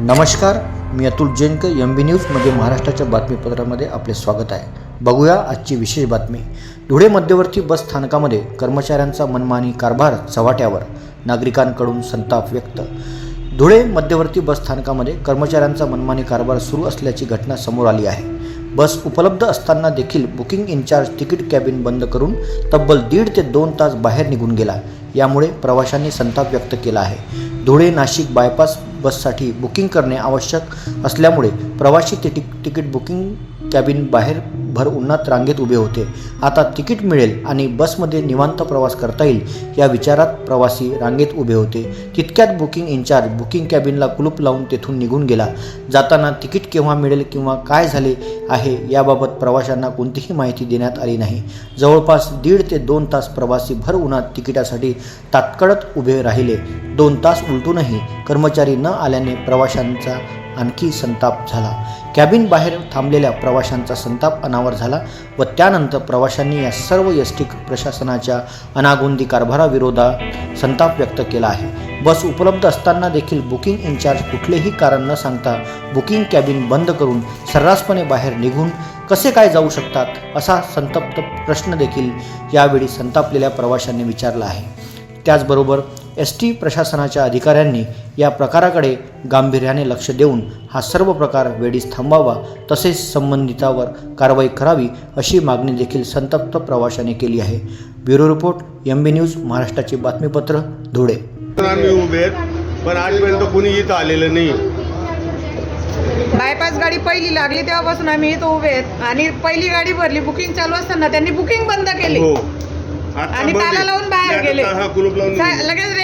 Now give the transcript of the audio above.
नमस्कार मी Atul Jainkar M B news म्हणजे महाराष्ट्राच्या बातमीपत्रामध्ये आपले स्वागत आहे. बघूया आजची विशेष बातमी. धुळे मध्यवर्ती बस स्थानकामध्ये कर्मचाऱ्यांचा मनमानी कारभार चव्हाट्यावर नागरिकांकडून संताप व्यक्त. धुळे मध्यवर्ती बस स्थानकामध्ये कर्मचाऱ्यांचा मनमानी कारभार सुरू असल्याची घटना समोर आली आहे. बस उपलब्ध असताना देखील बुकिंग इन्चार्ज तिकीट कॅबिन बंद करून तब्बल दीड ते दोन तास बाहेर निघून गेला. यामुळे प्रवाशांनी संताप व्यक्त केला आहे. धुळे नाशिक बायपास बससाठी बुकिंग करणे आवश्यक असल्यामुळे प्रवासी तिटी तिकीट बुकिंग कॅबिन बाहेर भर उन्हात रांगेत उभे होते. आता तिकीट मिळेल आणि बसमध्ये निवांत प्रवास करता येईल या विचारात प्रवासी रांगेत उभे होते. तितक्यात बुकिंग इन्चार्ज बुकिंग कॅबिनला कुलूप लावून तेथून निघून गेला. जाताना तिकीट केव्हा मिळेल किंवा काय झाले आहे याबाबत प्रवाशांना कोणतीही माहिती देण्यात आली नाही. जवळपास दीड ते दोन तास प्रवासी भर उन्हात तिकिटासाठी तात्कळत उभे राहिले. दोन तास उलटूनही कर्मचारी न आल्याने प्रवाशांचा आणखी संताप झाला. कॅबिन बाहेर थांबलेल्या प्रवाशांचा संताप अनावर झाला व त्यानंतर प्रवाशांनी या सर्व एस टी प्रशासनाच्या अनागोंदी कारभाराविरोधात संताप व्यक्त केला आहे. बस उपलब्ध असताना देखील बुकिंग इन्चार्ज कुठलेही कारण न सांगता बुकिंग कॅबिन बंद करून सर्रासपणे बाहेर निघून कसे काय जाऊ शकतात असा संतप्त प्रश्न देखील यावेळी संतापलेल्या प्रवाशांनी विचारला आहे. त्याचबरोबर एस टी प्रशासनाच्या अधिकाऱ्यांनी या प्रकाराकडे गांभीर्याने लक्ष देऊन हा सर्व प्रकार वेळीच थांबावा तसेच संबंधितावर कारवाई करावी अशी मागणी देखील संतप्त प्रवाशांनी केली आहे. Bureau report M B news महाराष्ट्राचे बातमीपत्र धुळे. तर आम्ही उभे पण आजपर्यंत कोणी इथं आलेलं नाही बायपास गाडी पहिली लागली तेव्हापासून आम्ही इथं उभे आहेत. आणि पहिली गाडी भरली बुकिंग चालू असताना त्यांनी बुकिंग बंद केली. हो. आणि ताला गेले. लगेच